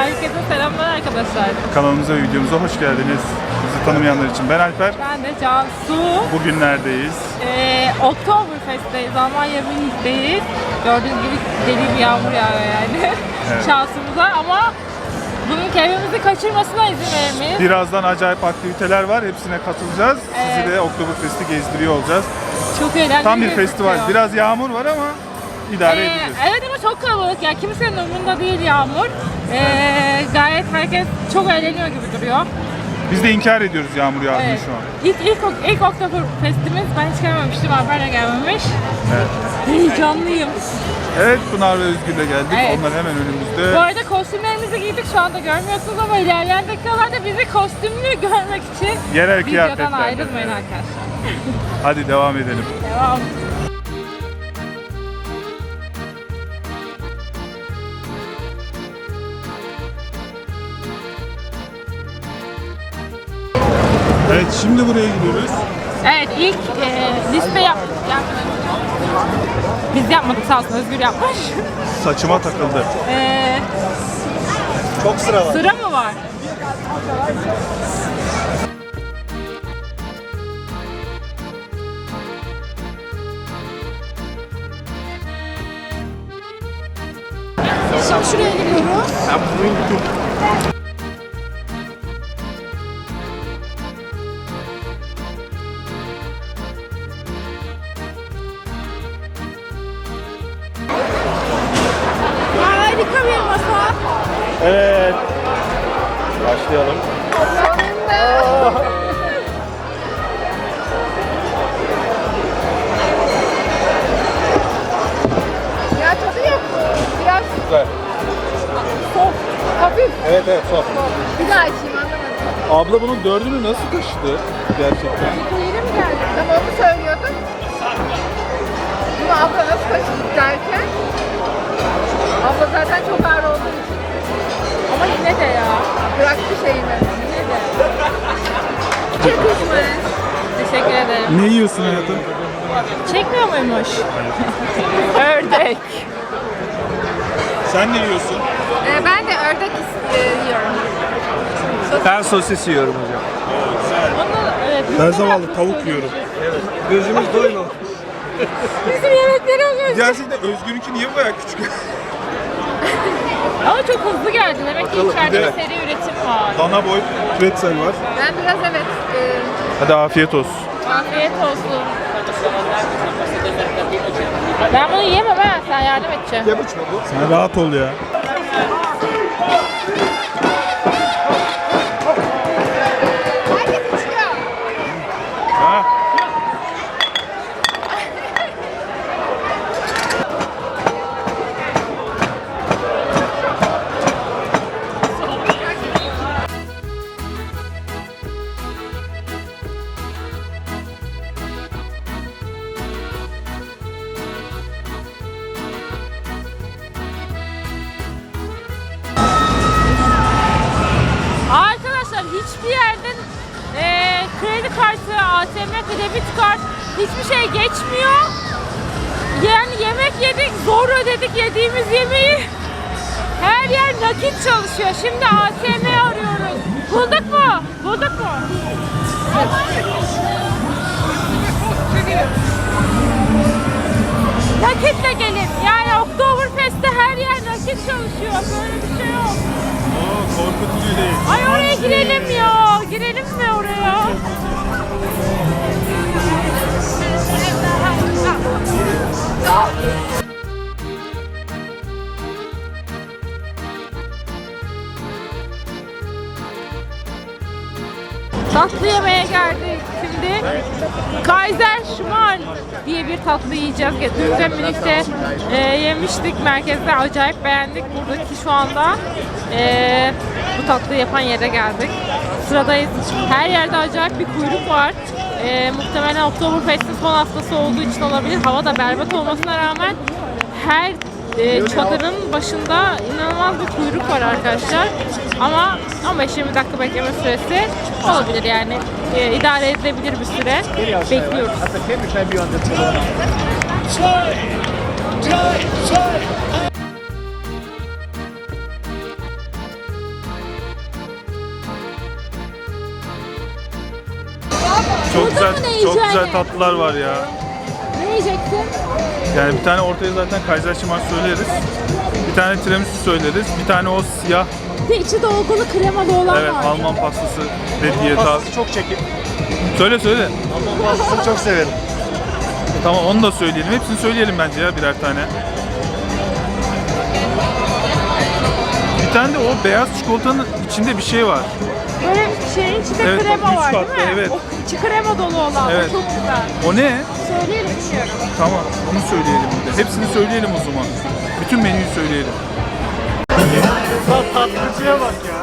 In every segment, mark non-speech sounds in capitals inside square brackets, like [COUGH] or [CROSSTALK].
Herkese selamlar arkadaşlar. Kanalımıza ve videomuza hoş geldiniz. Bizi tanımayanlar için ben Alper. Ben de Cansu. Bugün neredeyiz? Ee, Oktoberfest'teyiz. Almanya Münih'teyiz. Gördüğünüz gibi deli bir yağmur yağıyor yani. Evet. [LAUGHS] Şansımıza ama bunun keyfimizi kaçırmasına izin veremeyiz. Birazdan acayip aktiviteler var. Hepsine katılacağız. Evet. Sizi de Oktoberfest'i gezdiriyor olacağız. Çok eğlenceli Tam bir gözüküyor. festival. Biraz yağmur var ama idare Ee, edeceğiz. evet ama çok kalabalık ya. Kimsenin umurunda değil yağmur. Ee, gayet herkes çok eğleniyor gibi duruyor. Biz de inkar ediyoruz yağmur yağdığını Evet. şu an. İlk, ilk, ilk Oktoberfest'imiz ben hiç gelmemiştim. Alper de gelmemiş. Evet. Heyecanlıyım. Evet Pınar ve Özgür'le geldik. Evet. Onlar hemen Bu önümüzde. arada kostümlerimizi giydik şu anda görmüyorsunuz ama ilerleyen dakikalarda bizi kostümlü görmek için Yerel videodan kıyafetlerle. ayrılmayın arkadaşlar. Hadi devam edelim. Devam. Evet şimdi buraya gidiyoruz. Evet ilk e, liste yap. Biz yapmadık sağ olsun Özgür yapmış. [LAUGHS] Saçıma takıldı. E, Çok sıra var. sıra mı var? Şimdi şuraya gidiyoruz. Harika bir Başlayalım. Ya tadı yok. Biraz Güzel. soft, hafif. Evet evet sof. Bir daha içeyim anlamadım. Abla bunun dördünü nasıl taşıdı gerçekten? Bu yeni mi geldi? Tam onu söylüyordum. Bunu abla nasıl taşıdık derken. Abla zaten çok Ne yiyorsun hayatım? Çekmiyor muymuş? [LAUGHS] Ördek. Sen ne yiyorsun? Ee, ben de ördek is- e, yiyorum. Ben sosis yiyorum hocam. Onu, evet, Ben zavallı tavuk yiyorum. Gözümüz doyma. [LAUGHS] Bizim yemekleri alıyoruz. Gerçekten Özgür'ünki niye bu kadar küçük? [LAUGHS] Ama çok hızlı geldi. Demek ki içeride bir bir de- seri üretim var. Dana boy pretzel var. Ben biraz evet e, Hadi afiyet olsun. Afiyet olsun. Ben bunu yiyemem ha. Sen yardım edeceksin. Sen rahat ol ya. Yerden eee, kredi kartı, ATM, debit kart hiçbir şey geçmiyor. Yani yemek yedik, zor ödedik yediğimiz yemeği. Her yer nakit çalışıyor. Şimdi ATM arıyoruz. Bulduk mu? Bulduk mu? Nakitle gelin. Yani Oktoberfest'te her yer nakit çalışıyor. Böyle bir şey yok. Girelim mi oraya? Tatlı yemeğe geldik şimdi. Kaiser Schmarrn diye bir tatlı yiyeceğiz. Dün de Münih'te e, yemiştik. Merkezde acayip beğendik. Buradaki şu anda e, bu tatlıyı yapan yere geldik. Sıradayız. Her yerde acayip bir kuyruk var. E, muhtemelen Oktoberfest'in son haftası olduğu için olabilir. Hava da berbat olmasına rağmen her e, çadırın başında inanılmaz bir kuyruk var arkadaşlar. Ama 15-20 dakika bekleme süresi olabilir yani. E, idare edilebilir bir süre. Bekliyoruz. Çok Burada güzel, çok güzel tatlılar var ya. Ne yiyecektin? Yani bir tane ortaya zaten Kaiser Şimal söyleriz. Bir tane tiramisu söyleriz. Bir tane o siyah, Bir de içi dolgulu kremalı olan evet var. Alman pastası dediği tat. Pastası çok çekip. Söyle söyle. Alman pastasını çok severim. Tamam onu da söyleyelim. Hepsini söyleyelim bence ya birer tane. Bir tane de o beyaz çikolatanın içinde bir şey var. Böyle şeyin içinde Evet, krema üç var katlı, değil mi? evet. O içi krema dolu olan. Evet. O çok güzel. O ne? Söyleyelim bilmiyorum. Tamam onu söyleyelim bir de. Hepsini söyleyelim o zaman. Bütün menüyü söyleyelim. Tatlıcıya bak ya.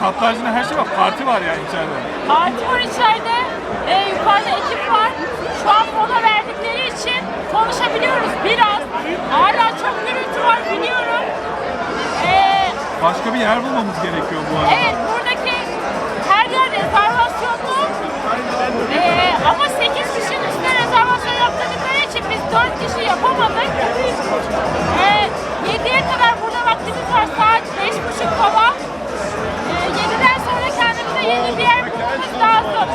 Tatlı haricinde her şey var. Parti var yani içeride. Parti var içeride. Ee, yukarıda ekip var. Şu an mola verdikleri için konuşabiliyoruz biraz. Hala çok gürültü var biliyorum. Ee, Başka bir yer bulmamız gerekiyor bu arada. evet buradaki her yer rezervasyonlu. Ee, ama 8 kişinin üstüne rezervasyon yaptırdıkları için biz 4 kişi yapamadık. Ee, 7'ye kadar burada vaktimiz var saat 5.30 falan. Lazım.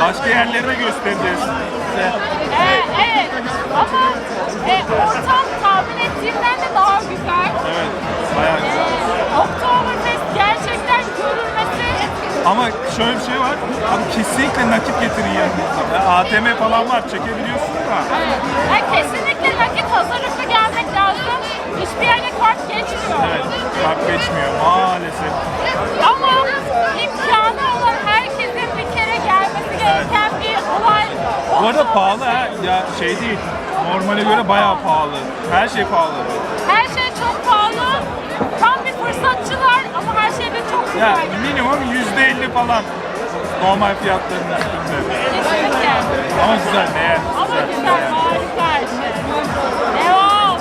Başka yerleri de göstereceğiz size. Ee, evet ama e, ortam tahmin ettiğimden de daha güzel. Evet. Bayağı güzel. Ee, Oktoberfest gerçekten görülmesi Ama şöyle bir şey var. Abi kesinlikle nakit getirin yanınızda. Ya ATM falan var. Çekebiliyorsunuz da. Evet. Yani kesinlikle nakit hazırlıklı gelmek lazım. Hiçbir yerde kart geçmiyor. Evet. Kart geçmiyor maalesef. Ama imkanı gereken bir olay. Bu arada pahalı ha. Ya şey değil. Normale göre bayağı pahalı. Her şey pahalı. Her şey çok pahalı. Tam bir fırsatçılar ama her şey de çok güzel. Ya minimum %50 falan. Normal fiyatların üstünde. Kesinlikle. Ama güzel değer. Ama güzel, harika her şey. Devam.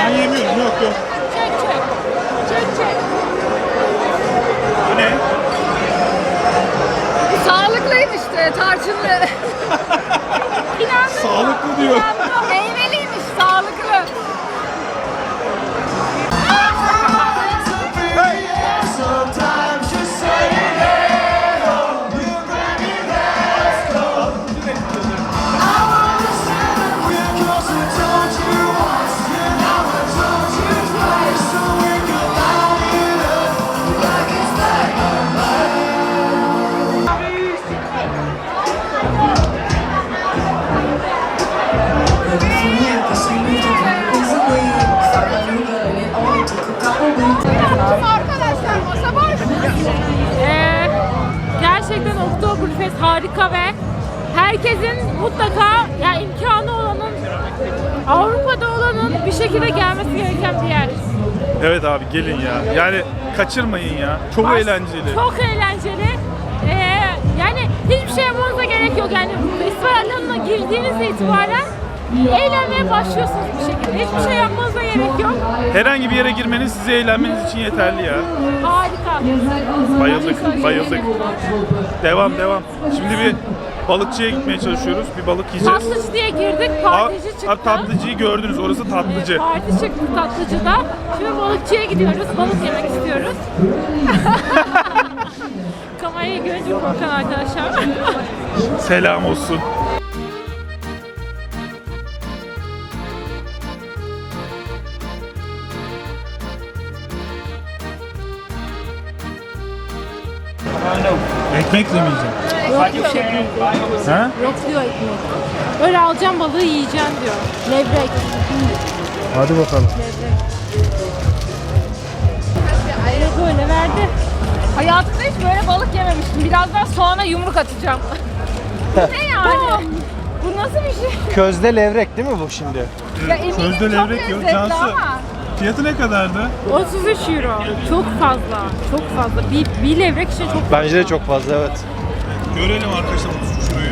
Ben yemiyorum. Yok yok. Çek çek. Harika ve herkesin mutlaka ya imkanı olanın Avrupa'da olanın bir şekilde gelmesi gereken bir yer. Evet abi gelin ya. Yani kaçırmayın ya. Çok Baş- eğlenceli. Çok eğlenceli. Ee, yani hiçbir şey yapmanıza gerek yok. Yani festival alanına girdiğiniz itibaren eğlenmeye başlıyorsunuz bir şekilde. Hiçbir şey yapmanıza gerek yok. Herhangi bir yere girmeniz size eğlenmeniz için yeterli ya. Harika. Bayıldık, bayıldık. Devam, devam. Şimdi bir balıkçıya gitmeye çalışıyoruz. Bir balık yiyeceğiz. Tatlıcı diye girdik, partici çıktı. aa, tatlıcıyı gördünüz. Orası tatlıcı. Parti çıktı tatlıcıda. Şimdi balıkçıya gidiyoruz. Balık yemek istiyoruz. [LAUGHS] Kamerayı görünce korkan arkadaşlar. Selam olsun. Ekmekle mi yiyeceksin? Yok diyor ekmek. Ha? Yok diyor ekmek. Böyle alacağım balığı yiyeceğim diyor. Levrek. Hadi bakalım. Öyle böyle verdi. Hayatımda hiç böyle balık yememiştim. Birazdan soğana yumruk atacağım. ne [LAUGHS] yani? Bu nasıl bir şey? Közde levrek değil mi bu şimdi? Ya eminim çok levrek yok. lezzetli Cansu. ama. Fiyatı ne kadardı? 33 euro. Çok fazla. Çok fazla. Bir, bir levrek için çok fazla. Bence de çok fazla evet. Görelim arkadaşlar bu şurayı.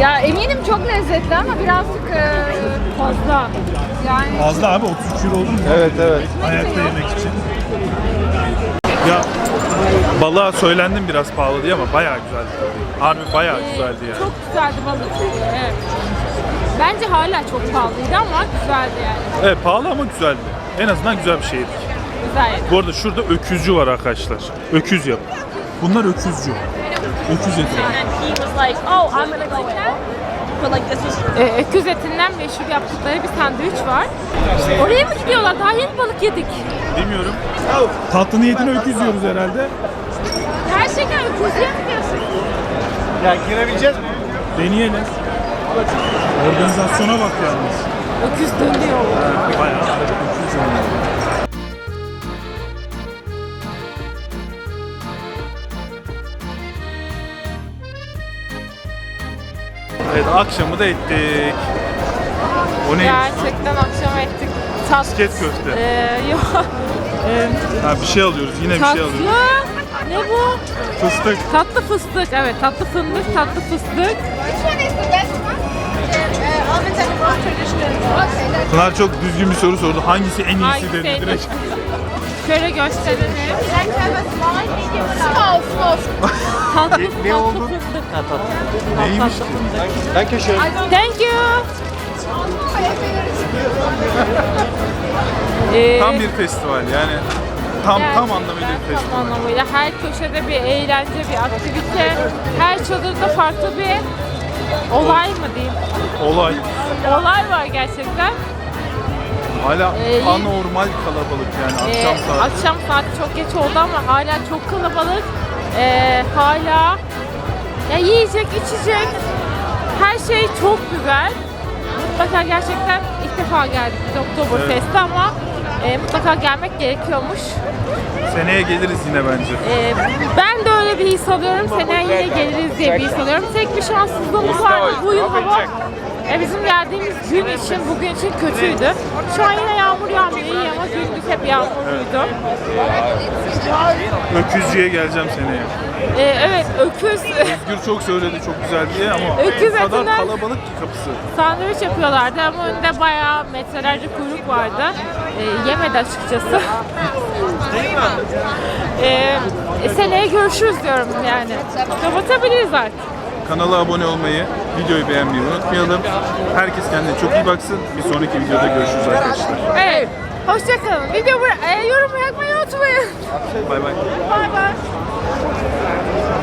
Ya eminim çok lezzetli ama birazcık e, fazla. yani Fazla abi 33 euro olur mu? Evet evet. Ayakta yemek için. Ya balığa söylendim biraz pahalı diye ama bayağı güzeldi. Harbi bayağı Ee, güzeldi yani. Çok güzeldi balık. Evet. Bence hala çok pahalıydı ama güzeldi yani. Evet pahalı ama güzeldi. En azından güzel bir şeydi. Güzel yani. Bu arada şurada öküzcü var arkadaşlar. Öküz yap. Bunlar öküzcü. Öküz eti. "Oh, I'm gonna go in." But like this was Ee, öküz etinden meşhur yaptıkları bir sandviç var. Oraya mı gidiyorlar? Daha yeni balık yedik. Bilmiyorum. Tatlı niyetine öküz yiyoruz herhalde. Gerçekten öküz yemiyorsun. Ya girebileceğiz mi? Deneyelim. Organizasyona bak yalnız. Öküz dönüyor. Bayağı öküz yani. Evet akşamı da ettik. O neymiş? Gerçekten akşam ettik. Tat, Misket köfte. Ee, yok. [LAUGHS] Ee, Ha, bir şey alıyoruz. Yine bir şey tatlı. alıyoruz. Ne bu? Fıstık. Tatlı fıstık. Evet tatlı fındık, tatlı fıstık. Pınar çok düzgün bir soru sordu. Hangisi en iyisi Hangisi dedi en direkt. iyisi? Şöyle gösterelim. Tatlı, Ne- oldu? fındık. Neymiş ki? Ben köşeye. Thank you. Ee, Tam bir festival yani. Tam tam gerçekten anlamıyla bir Tam festival. anlamıyla her köşede bir eğlence, bir aktivite, her çadırda farklı bir olay mı diyeyim? Olay. Olay var gerçekten. Hala Ee, anormal kalabalık yani Ee, akşam saati. akşam saati çok geç oldu ama hala çok kalabalık. Ee, hala ya yiyecek, içecek, her şey çok güzel. Mutlaka gerçekten ilk defa geldik biz Oktoberfest'e ama e, mutlaka gelmek gerekiyormuş. Seneye geliriz yine bence. Ee, ben de öyle bir his alıyorum. Seneye yine geliriz diye bir his alıyorum. Tek bir şanssızlığımız vardı. Bu yıl hava e, bizim geldiğimiz gün için, bugün için kötüydü. Şu an yine yağmur yağmıyor iyi ama gündüz hep yağmurluydu. Öküzcüye geleceğim seneye. Ee, evet, öküz Özgür çok söyledi çok güzel diye ama Öküz o kadar etinden- kalabalık ki kapısı. sandviç yapıyorlardı ama önünde bayağı metrelerce kuyruk vardı. Ee, yemedi açıkçası. ee, e, seneye görüşürüz diyorum yani. Kapatabiliriz artık. Kanala abone olmayı, videoyu beğenmeyi unutmayalım. Herkes kendine çok iyi baksın. Bir sonraki videoda görüşürüz arkadaşlar. Evet. Hoşçakalın. Video bıra- e, yorum bırakmayı unutmayın. Bay bay. Bay bay.